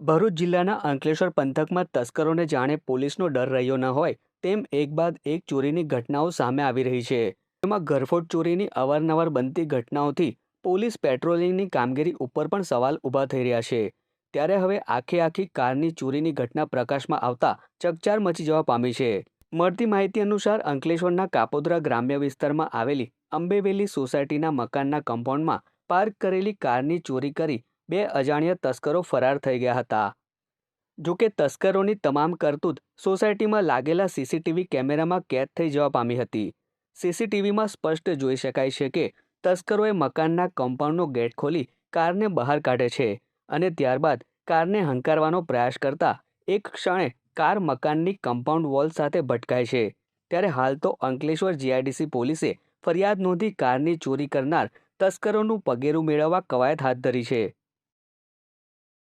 ભરૂચ જિલ્લાના અંકલેશ્વર પંથકમાં તસ્કરોને જાણે પોલીસનો ડર રહ્યો ન હોય, તેમ એક બાદ એક ચોરીની ઘટનાઓ સામે આવી રહી છે. તેમાં ઘરફોડ ચોરીની અવારનવાર બનતી ઘટનાઓથી પોલીસ પેટ્રોલિંગની કામગીરી ઉપર પણ સવાલ ઊભા થઈ રહ્યા છે. ત્યારે હવે આખે આખી કારની ચોરીની ઘટના પ્રકાશમાં આવતા ચકચાર મચી જવા પામી છે. મળતી માહિતી અનુસાર અંકલેશ્વરના કાપોદરા ગ્રામ્ય વિસ્તારમાં આવેલી અંબેવેલી સોસાયટીના મકાનના કમ્પાઉન્ડમાં પાર્ક કરેલી કારની ચોરી કરી બે અજાણ્યા તસ્કરો ફરાર થઈ ગયા હતા. જોકે તસ્કરોની તમામ કરતૂત સોસાયટીમાં લાગેલા સીસીટીવી કેમેરામાં કેદ થઈ જવા પામી હતી. સીસીટીવીમાં સ્પષ્ટ જોઈ શકાય છે કે તસ્કરોએ મકાનના કમ્પાઉન્ડનો ગેટ ખોલી કારને બહાર કાઢે છે અને ત્યારબાદ કારને હંકારવાનો પ્રયાસ કરતા એક ક્ષણે કાર મકાનની કમ્પાઉન્ડ વોલ સાથે ભટકાય છે. ત્યારે હાલ તો અંકલેશ્વર જીઆઈડીસી પોલીસે ફરિયાદ નોંધી કારની ચોરી કરનાર તસ્કરોનું પગેરું મેળવવા કવાયત હાથ ધરી છે.